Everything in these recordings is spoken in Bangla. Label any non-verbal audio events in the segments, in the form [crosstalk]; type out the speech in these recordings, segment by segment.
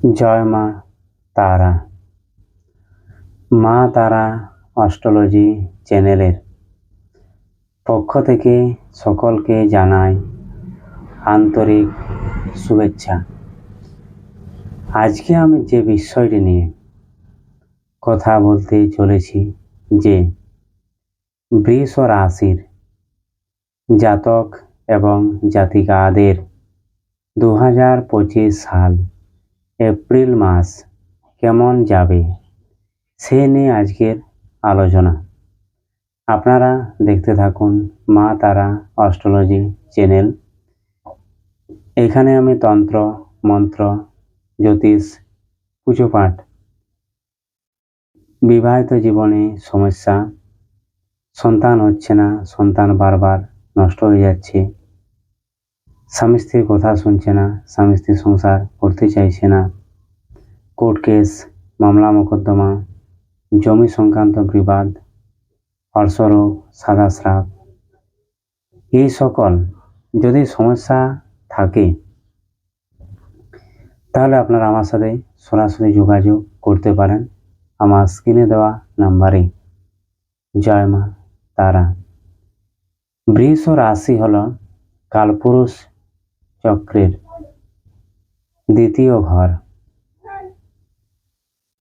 জয় মা তারা। মা তারা অস্ট্রোলজি চ্যানেলের পক্ষ থেকে সকলকে জানাই আন্তরিক শুভেচ্ছা। আজকে আমি যে বিষয়টি নিয়ে কথা বলতে চলেছি যে বৃষ রাশির জাতক এবং জাতিকাদের দু হাজার পঁচিশ সাল এপ্রিল মাস কেমন যাবে সে নিয়ে আজকের আলোচনা। আপনারা দেখতে থাকুন মা তারা অস্ট্রোলজি চ্যানেল। এখানে আমি তন্ত্র, মন্ত্র, জ্যোতিষ, পুজো পাঠ, বিবাহিত জীবনে সমস্যা, সন্তান হচ্ছে না, সন্তান বারবার নষ্ট হয়ে যাচ্ছে, স্বামী স্ত্রীর কথা শুনছে না, স্বামী স্ত্রী সংসার করতে চাইছে না কোর্ট কেস, মামলা মোকদ্দমা, জমি সংক্রান্ত বিবাদ অর্শরোগ সাদা স্রাব। এই সকল যদি সমস্যা থাকে, তাহলে আপনারা আমার সাথে সরাসরি যোগাযোগ করতে পারেন আমার স্ক্রিনে দেওয়া নাম্বারে। জয় মা তারা। বৃষ রাশি হল কালপুরুষ চক্রের দ্বিতীয় ঘর।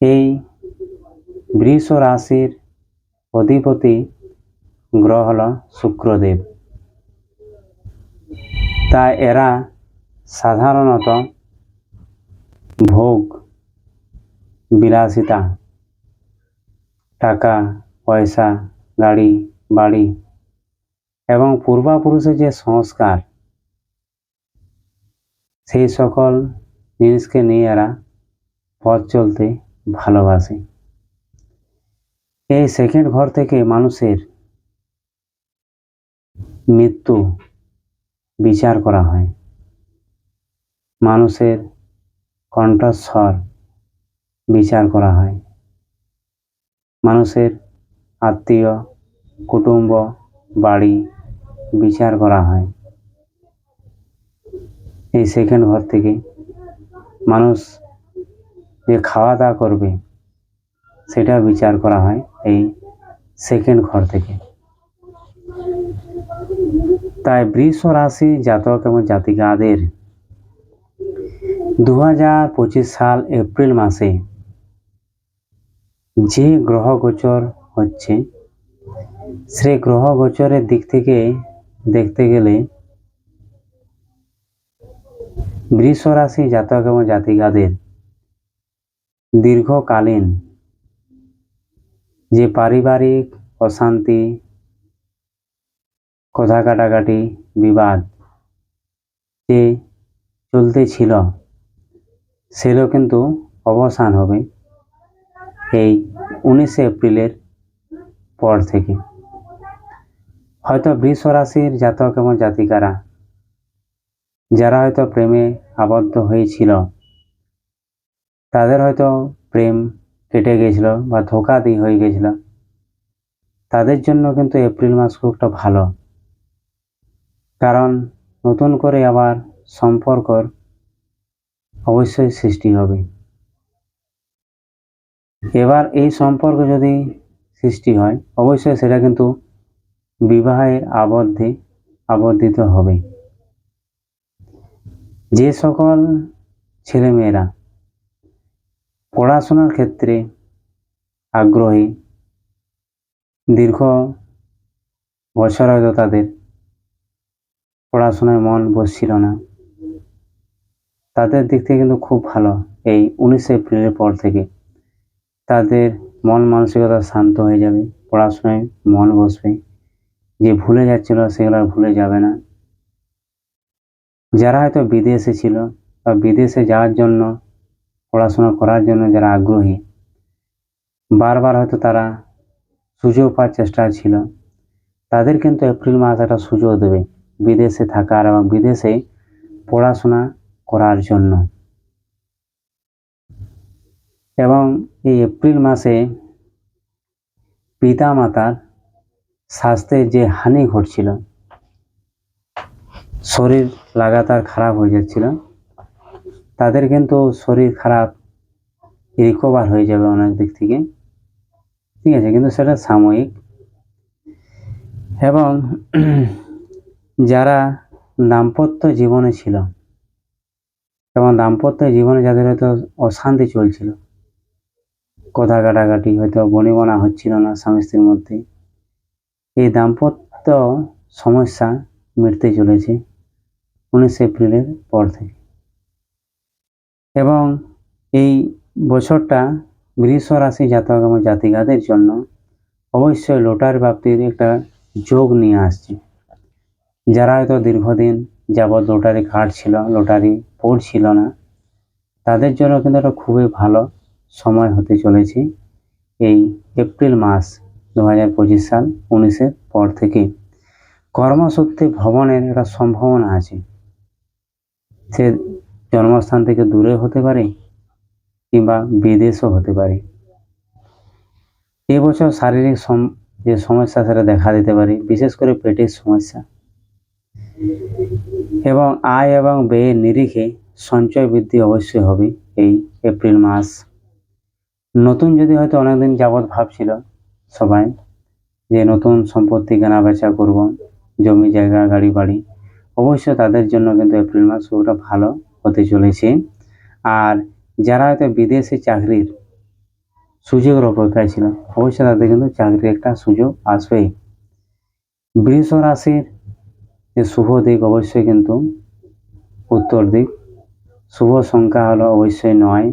এই বৃষ রাশির অধিপতি গ্রহ হল শুক্রদেব। তাই এরা সাধারণত ভোগ বিলাসিতা, টাকা, পয়সা, গাড়ি, বাড়ি এবং পূর্বাপুরুষের যে সংস্কার, সেই সকল জিনিসকে নিয়ে এরা পথ চলতে ভালোবাসে। এই সেকেন্ড ঘর থেকে মানুষের মৃত্যু বিচার করা হয়। মানুষের কণ্ঠস্বর বিচার করা হয়। মানুষের আত্মীয়, কুটুম্ব, বাড়ি বিচার করা হয়। এই সেকেন্ড ঘর থেকে মানুষ যে খাওয়া দাওয়া করবে সেটা বিচার করা হয় এই সেকেন্ড ঘর থেকে। তাই বৃষ রাশি জাতক এবং জাতিকাদের দু হাজার পঁচিশ সাল এপ্রিল মাসে যে গ্রহ গোচর হচ্ছে, সে গ্রহ গোচরের দিক থেকে দেখতে গেলে বৃষ রাশি জাতক এবং জাতিকাদের দীর্ঘকালীন। যে পারিবারিক অশান্তি কথা কাটাকাটি বিবাদ যে চলতে ছিল সেগুলো কিন্তু অবসান হবে এই উনিশে এপ্রিলের পর থেকে। হয়তো বৃষ রাশির জাতক এবং জাতিকারা, যারা হয়তো প্রেমে আবদ্ধ হয়েছিল তাদের হয়তো প্রেম কেটে গেছিল বা ধোকা দিয়ে হয়ে গেছিল। তাদের জন্য কিন্তু এপ্রিল মাস খুব একটা ভালো। কারণ নতুন করে আবার সম্পর্কর অবশ্যই সৃষ্টি হবে। এবার এই সম্পর্ক যদি সৃষ্টি হয়, অবশ্যই সেটা কিন্তু বিবাহের আবদ্ধে আবদ্ধিত হবে। যে সকল ছেলেমেয়েরা পড়াশোনার ক্ষেত্রে আগ্রহী, দীর্ঘ বছর হয়তো তাদের পড়াশোনায় মন বসছিল না। তাদের দিক থেকে কিন্তু খুব ভালো। এই উনিশে এপ্রিলের পর থেকে তাদের মন মানসিকতা শান্ত হয়ে যাবে, পড়াশোনায় মন বসবে। যে ভুলে যাচ্ছিল সেগুলো আর ভুলে যাবে না। যারা হয়তো বিদেশে ছিল বা বিদেশে যাওয়ার জন্য পড়াশোনা করার জন্য যারা আগ্রহী, বারবার হয়তো তারা সুযোগ পাওয়ার চেষ্টা ছিল, তাদের কিন্তু এপ্রিল মাস একটা সুযোগ দেবে বিদেশে থাকার এবং বিদেশে পড়াশোনা করার জন্য। এবং এই এপ্রিল মাসে পিতা মাতার স্বাস্থ্যের যে হানি ঘটছিল, শরীর লাগাতার খারাপ হয়ে যাচ্ছিল তাদের কিন্তু শরীর খারাপ রিকভার হয়ে যাবে অনেক দিক থেকে। ঠিক আছে, কিন্তু সেটা সাময়িক। এবং [clears throat] যারা দাম্পত্য জীবনে ছিল, এবং দাম্পত্য জীবনে যাদের হয়তো অশান্তি চলছিল, কথা কাটাকাটি, হয়তো বনিবনা হচ্ছিল না স্বামী স্ত্রীর মধ্যে, এই দাম্পত্য সমস্যা মিটতে চলেছে উনিশ এপ্রিলের পর থেকে। এবং এই বছরটা বৃষ রাশি জাতক এবং জাতিকাদের জন্য অবশ্যই লোটার প্রাপ্তির একটা যোগ নিয়ে আসছে। যারা হয়তো দীর্ঘদিন যাবৎ লটারি কাটছিল লটারি পড়ছিল না, তাদের জন্য কিন্তু একটা খুবই ভালো সময় হতে চলেছে এই এপ্রিল মাস দু হাজার পঁচিশ সাল উনিশের পর থেকে। কর্মসূত্রে ভ্রমণের একটা সম্ভাবনা আছে। সে জন্মস্থান থেকে দূরে হতে পারে কিংবা বিদেশও হতে পারে। এবছর শারীরিক যে সমস্যা, সেটা দেখা দিতে পারে, বিশেষ করে পেটের সমস্যা। এবং আয় এবং ব্যয়ের নিরিখে সঞ্চয় বৃদ্ধি অবশ্যই হবে এই এপ্রিল মাস। নতুন যদি হয়তো অনেকদিন যাবৎ ভাবছিল সবাই যে নতুন সম্পত্তি কেনা বেচা করব, জমি জায়গা, গাড়ি বাড়ি, অবশ্যই তাদের জন্য কিন্তু এপ্রিল মাস খুবটা ভালো। হতে চলেছে। আর যারা হয়তো বিদেশে চাকরির সুযোগের অপেক্ষায় ছিল অবশ্যই তাদের কিন্তু চাকরির একটা সুযোগ আসবেই বৃষ রাশির যে শুভ দিক অবশ্যই কিন্তু উত্তর দিক। শুভ সংখ্যা হলো অবশ্যই নয়,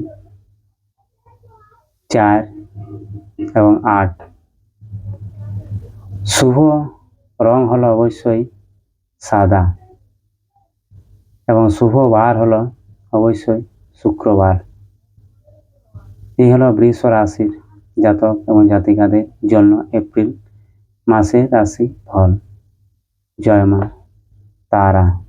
চার এবং আট। শুভ রং হলো অবশ্যই সাদা। এবং শুভ বার হলো অবশ্যই শুক্রবার। এই হলো বৃষ রাশির জাতক এবং জাতিকাদের জন্য এপ্রিল মাসের রাশি ফল। জয় মা, তারা।